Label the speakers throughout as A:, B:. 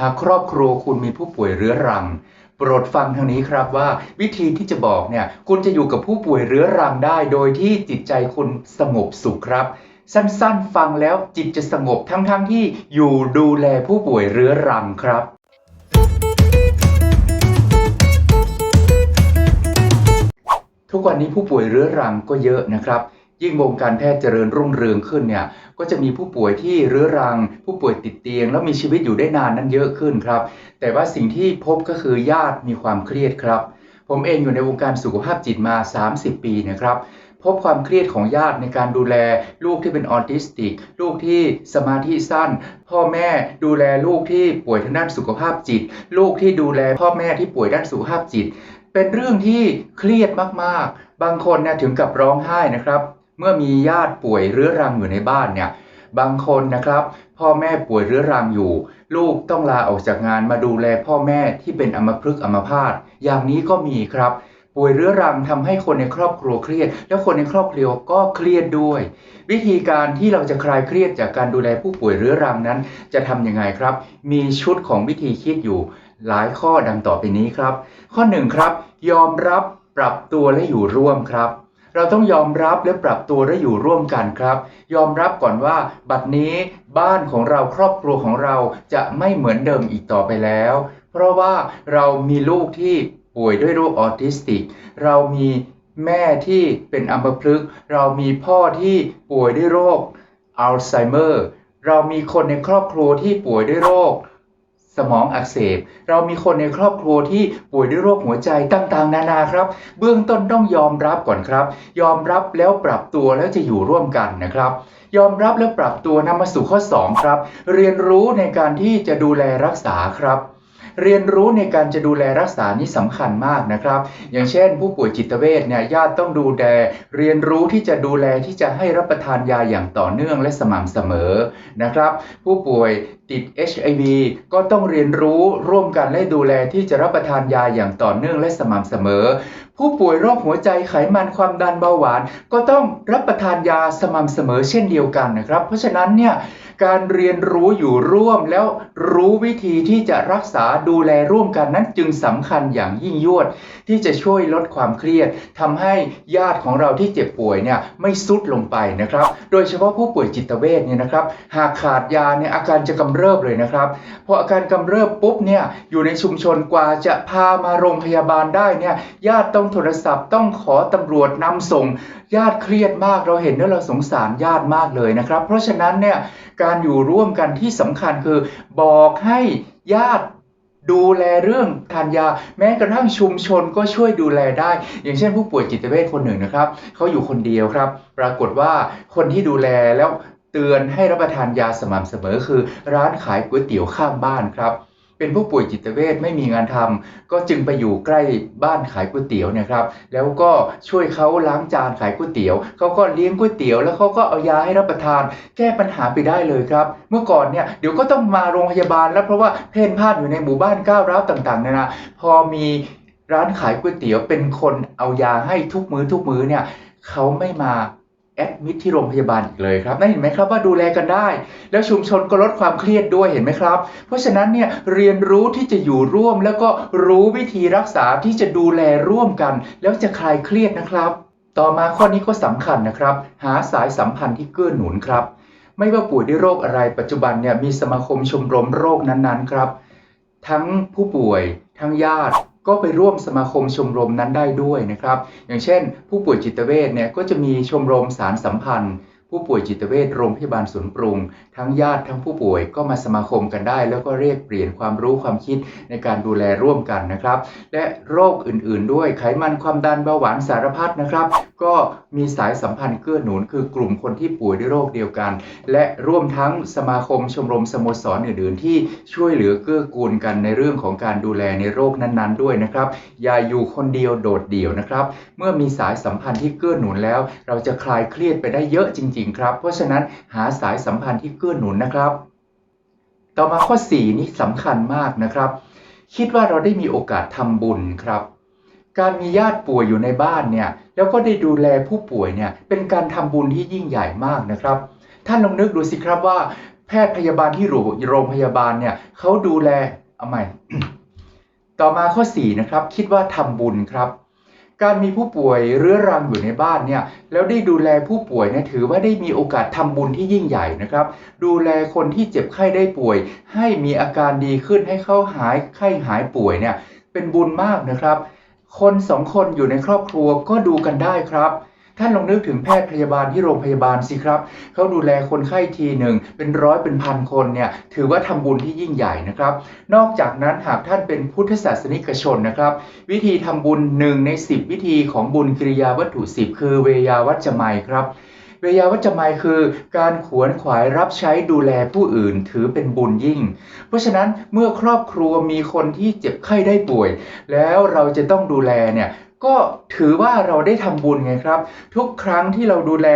A: หากครอบครัวคุณมีผู้ป่วยเรื้อรัง โปรดฟังทางนี้ครับว่า วิธีที่จะบอกเนี่ยคุณจะอยู่กับผู้ป่วยเรื้อรังได้ โดยที่จิตใจคุณสงบสุขครับสั้นๆ ฟังแล้วจิตจะสงบทั้งๆที่อยู่ดูแลผู้ป่วยเรื้อรังครับ ทุกวันนี้ผู้ป่วยเรื้อรังก็เยอะนะครับ ยิ่งวงการแพทย์เจริญรุ่งเรืองขึ้นเนี่ย ก็จะมีผู้ป่วยที่เรื้อรัง ผู้ป่วยติดเตียง แล้วมีชีวิตอยู่ได้นานนั้นเยอะขึ้นครับ แต่ว่าสิ่งที่พบก็คือญาติมีความเครียดครับ ผมเองอยู่ในวงการสุขภาพจิตมา 30 ปีนะครับพบความเครียดของญาติในการดูแลลูกที่เป็นออทิสติก ลูกที่สมาธิสั้น พ่อแม่ดูแลลูกที่ป่วยทางด้านสุขภาพจิต ลูกที่ดูแลพ่อแม่ที่ป่วยด้านสุขภาพจิต เป็นเรื่องที่เครียดมากๆ บางคนนี่ยถึงกับร้องไห้นะครับ เมื่อมีญาติป่วยเรื้อรังอยู่ในบ้านเนี่ยบางคนนะครับ พ่อแม่ป่วยเรื้อรังอยู่ ลูกต้องลาออกจากงานมาดูแลพ่อแม่ที่เป็นอัมพฤกษ์อัมพาตอย่างนี้ก็มีครับ ป่วยเรื้อรังทำให้คนในครอบครัวเครียด แล้วคนในครอบครัวก็เครียดด้วย วิธีการที่เราจะคลายเครียดจากการดูแลผู้ป่วยเรื้อรังนั้น จะทำยังไงครับ มีชุดของวิธีคิดอยู่ หลายข้อดังต่อไปนี้ครับ ข้อหนึ่งครับยอมรับปรับตัวและอยู่ร่วมครับ เราต้องยอมรับและปรับตัวและอยู่ร่วมกันครับ ยอมรับก่อนว่า บัดนี้บ้านของเราครอบครัวของเราจะไม่เหมือนเดิมอีกต่อไปแล้ว เพราะว่าเรามีลูกที่ป่วยด้วยโรคออทิสติก เรามีแม่ที่เป็นอัมพฤกษ์เรามีพ่อที่ป่วยด้วยโรคอัลไซเมอร์ เรามีคนในครอบครัวที่ป่วยด้วยโรค สมองอักเสบ เรามีคนในครอบครัวที่ป่วยด้วยโรคหัวใจต่างๆ นานาครับ เบื้องต้นต้องยอมรับก่อนครับ ยอมรับแล้วปรับตัวแล้วจะอยู่ร่วมกันนะครับ ยอมรับแล้วปรับตัวนำมาสู่ข้อ 2 ครับ เรียนรู้ในการที่จะดูแลรักษาครับ เรียนรู้ในการจะดูแลรักษานี่สำคัญมากนะครับ อย่างเช่น ผู้ป่วยจิตเวชเนี่ยญาติต้องดูแลเรียนรู้ที่จะดูแลที่จะให้รับประทานยาอย่างต่อเนื่องและสม่ำเสมอนะครับ ผู้ป่วยติด HIV ก็ต้องเรียนรู้ร่วมกันและดูแลที่จะรับประทานยาอย่างต่อเนื่องและสม่ำเสมอ ผู้ป่วยโรคหัวใจไขมันความดันเบาหวาน ก็ต้องรับประทานยาสม่ำเสมอเช่นเดียวกันนะครับ เพราะฉะนั้นเนี่ยการเรียนรู้อยู่ร่วมแล้วรู้วิธีที่จะรักษาดูแลร่วมกันนั้นจึงสำคัญอย่างยิ่งยวด ที่จะช่วยลดความเครียดทำให้ญาติของเราที่เจ็บป่วยเนี่ยไม่ซุดลงไปนะครับ โดยเฉพาะผู้ป่วยจิตเวชเนี่ยนะครับหากขาดยาเนี่ยอาการจะกำเริบเลยนะครับพออาการกำเริบปุ๊บเนี่ยอยู่ในชุมชนกว่าจะพามาโรงพยาบาลได้เนี่ยญาติต้องโทรศัพท์ต้องขอตำรวจนำส่ง ญาติเครียดมากเราเห็นแล้วเราสงสารญาติมากเลยนะครับ เพราะฉะนั้นเนี่ยการอยู่ร่วมกันที่สำคัญคือบอกให้ญาติ ดูแลเรื่องทานยา แม้กระทั่งชุมชนก็ช่วยดูแลได้ อย่างเช่นผู้ป่วยจิตเวชคนหนึ่งนะครับเขาอยู่คนเดียวครับ ปรากฏว่าคนที่ดูแลแล้วเตือนให้รับประทานยาสม่ำเสมอคือ ร้านขายก๋วยเตี๋ยวข้างบ้านครับ เป็นผู้ป่วยจิตเวชไม่มีงานทำก็จึงไปอยู่ใกล้บ้านขายก๋วยเตี๋ยวนะครับ แล้วก็ช่วยเขาล้างจานขายก๋วยเตี๋ยวเขาก็เลี้ยงก๋วยเตี๋ยว แล้วเขาก็เอายาให้รับประทาน แก้ปัญหาไปได้เลยครับ เมื่อก่อนเนี่ยเดี๋ยวก็ต้องมาโรงพยาบาล แล้วเพราะว่าเพ่นพ่านอยู่ในหมู่บ้านก้าวร้าวต่างๆนานาพอมีร้านขายก๋วยเตี๋ยวเป็นคนเอายาให้ทุกมื้อทุกมื้อเนี่ยเขาไม่มา แอดมิทที่โรงพยาบาลอีกเลยครับนั่นเห็นไหมครับว่าดูแลกันได้ แล้วชุมชนก็ลดความเครียดด้วยเห็นไหมครับ เพราะฉะนั้นเนี่ยเรียนรู้ที่จะอยู่ร่วม แล้วก็รู้วิธีรักษาที่จะดูแลร่วมกัน แล้วจะคลายเครียดนะครับ ต่อมาข้อนี้ก็สำคัญนะครับ หาสายสัมพันธ์ที่เกื้อหนุนครับ ไม่ว่าป่วยด้วยโรคอะไรปัจจุบันเนี่ยมีสมาคมชมรมโรคนั้นๆครับ ทั้งผู้ป่วย ทั้งญาติ ก็ไปร่วมสมาคมชมรมนั้นได้ด้วยนะครับ อย่างเช่น ผู้ป่วยจิตเวชเนี่ยก็จะมีชมรมสารสัมพันธ์ ผู้ป่วยจิตเวชโรงพยาบาลศูนปรุง ทั้งญาติทั้งผู้ป่วยก็มาสมาคมกันได้ แล้วก็เรียกเปลี่ยนความรู้ความคิดในการดูแลร่วมกันนะครับ และโรคอื่นๆ ด้วยไขมันความดันเบาหวานสารพัดนะครับ ก็มีสายสัมพันธ์เกื้อหนุน คือกลุ่มคนที่ป่วยด้วยโรคเดียวกัน และร่วมทั้งสมาคมชมรมสโมสรอื่นๆ ที่ช่วยเหลือเกื้อกูลกันในเรื่องของการดูแลในโรคนั้นๆ ด้วยนะครับ อย่าอยู่คนเดียวโดดเดี่ยวนะครับ เมื่อมีสายสัมพันธ์ที่เกื้อหนุนแล้ว เราจะคลายเครียดไปได้เยอะจริงๆครับ เพราะฉะนั้นหาสายสัมพันธ์ที่เกื้อหนุนนะครับ ต่อมาข้อ 4 นี้สำคัญมากนะครับ คิดว่าเราได้มีโอกาสทำบุญครับ การมีญาติป่วยอยู่ในบ้านเนี่ยแล้วก็ได้ดูแลผู้ป่วยเนี่ยเป็นการทำบุญที่ยิ่งใหญ่มากนะครับท่านลองนึกดูสิครับว่า แพทย์พยาบาลที่โรงพยาบาลเนี่ยเขาดูแลเอาใหม่ต่อมาข้อ 4 นะครับ คิดว่าทำบุญครับ การมีผู้ป่วยเรื้อรังอยู่ในบ้านเนี่ยแล้วได้ดูแลผู้ป่วยเนี่ยถือว่าได้มีโอกาสทำบุญที่ยิ่งใหญ่นะครับ ดูแลคนที่เจ็บไข้ได้ป่วย ให้มีอาการดีขึ้นให้เขาหายไข้หายป่วยเนี่ยเป็นบุญมากนะครับ คนสองคนอยู่ในครอบครัวก็ดูกันได้ครับ ท่านลองนึกถึงแพทย์พยาบาลที่โรงพยาบาลสิครับเขาดูแลคนไข้ทีหนึ่งเป็นร้อยเป็นพันคนเนี่ยถือว่าทำบุญที่ยิ่งใหญ่นะครับ นอกจากนั้นหากท่านเป็นพุทธศาสนิกชนนะครับ วิธีทำบุญหนึ่งใน 10 วิธีของบุญกิริยาวัตถุ 10 คือเวยาวัจจะไมครับเวยาวัจจะไมคือการขวนขวายรับใช้ดูแลผู้อื่นถือเป็นบุญยิ่ง เพราะฉะนั้นเมื่อครอบครัวมีคนที่เจ็บไข้ได้ป่วย แล้วเราจะต้องดูแลเนี่ย ก็ถือว่าเราได้ทำบุญไงครับ ทุกครั้งที่เราดูแล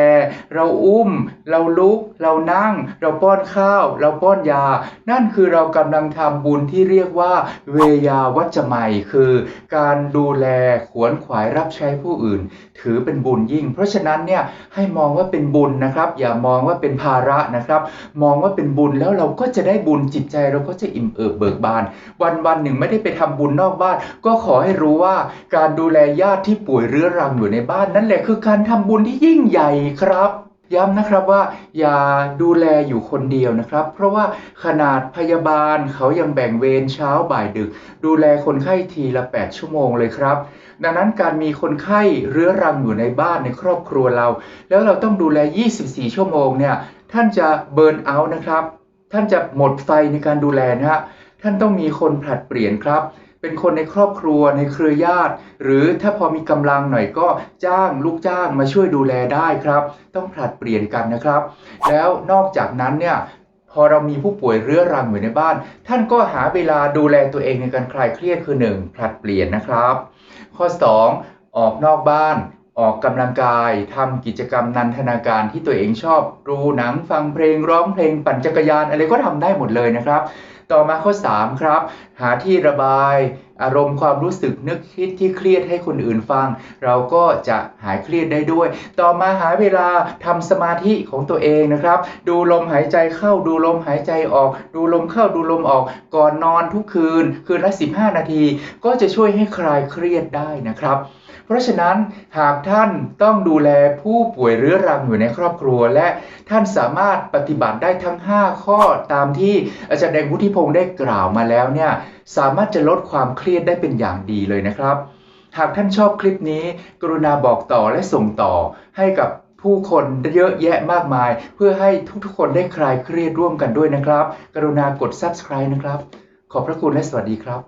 A: เราอุ้ม เราลุก เรานั่ง เราป้อนข้าว เราป้อนยา นั่นคือเรากำลังทำบุญที่เรียกว่า เวยาวัจจะไมยคือ การดูแลขวนขวายรับใช้ผู้อื่น ถือเป็นบุญยิ่ง เพราะฉะนั้นเนี่ยให้มองว่าเป็นบุญนะครับ อย่ามองว่าเป็นภาระนะครับ มองว่าเป็นบุญแล้วเราก็จะได้บุญจิตใจเราก็จะอิ่มเอิบเบิกบาน วันวันหนึ่งไม่ได้ไปทำบุญนอกบ้าน ก็ขอให้รู้ว่าการดูแลญาติที่ป่วยเรื้อรังอยู่ในบ้านนั่นแหละคือการทำบุญที่ยิ่งใหญ่ครับย้ำนะครับว่าอย่าดูแลอยู่คนเดียวนะครับ เพราะว่าขนาดพยาบาลเขายังแบ่งเวรเช้าบ่ายดึก ดูแลคนไข้ทีละ 8 ชั่วโมงเลยครับ ดังนั้นการมีคนไข้เรื้อรังอยู่ในบ้านในครอบครัวเรา แล้วเราต้องดูแล 24 ชั่วโมงเนี่ยท่านจะเบิร์นเอาท์นะครับ ท่านจะหมดไฟในการดูแลนะฮะท่านต้องมีคนผลัดเปลี่ยนครับ เป็นคนในครอบครัวในเครือญาติ หรือถ้าพอมีกำลังหน่อยก็จ้างลูกจ้างมาช่วยดูแลได้ครับ ต้องผลัดเปลี่ยนกันนะครับ แล้วนอกจากนั้นเนี่ยพอเรามีผู้ป่วยเรื้อรังอยู่ในบ้าน ท่านก็หาเวลาดูแลตัวเองในการคลายเครียดคือ 1. ผลัดเปลี่ยนนะครับ ข้อ 2. ออกนอกบ้าน ออกกำลังกายทำกิจกรรมนันทนาการที่ตัวเองชอบ ดูหนังฟังเพลงร้องเพลงปั่นจักรยานอะไรก็ทำได้หมดเลยนะครับ ต่อมาข้อ 3 ครับ หาที่ระบายอารมณ์ความรู้สึกนึกคิดที่เครียดให้คนอื่นฟัง เราก็จะหายเครียดได้ด้วย ต่อมาหาเวลาทำสมาธิของตัวเองนะครับ ดูลมหายใจเข้าดูลมหายใจออก ดูลมเข้าดูลมออก ก่อนนอนทุกคืน คืนละ 15 นาที ก็จะช่วยให้คลายเครียดได้นะครับ เพราะฉะนั้นหากท่านต้องดูแลผู้ป่วยเรื้อรังอยู่ในครอบครัว และท่านสามารถปฏิบัติได้ทั้ง 5 ข้อตามที่อาจารย์แดงวุฒิพงศ์ได้กล่าวมาแล้วเนี่ยสามารถจะลดความเครียดได้เป็นอย่างดีเลยนะครับ หากท่านชอบคลิปนี้ กรุณาบอกต่อและส่งต่อให้กับผู้คนเยอะแยะมากมาย เพื่อให้ทุกๆคนได้คลายเครียดร่วมกันด้วยนะครับ กรุณากด subscribe นะครับ ขอบพระคุณและสวัสดีครับ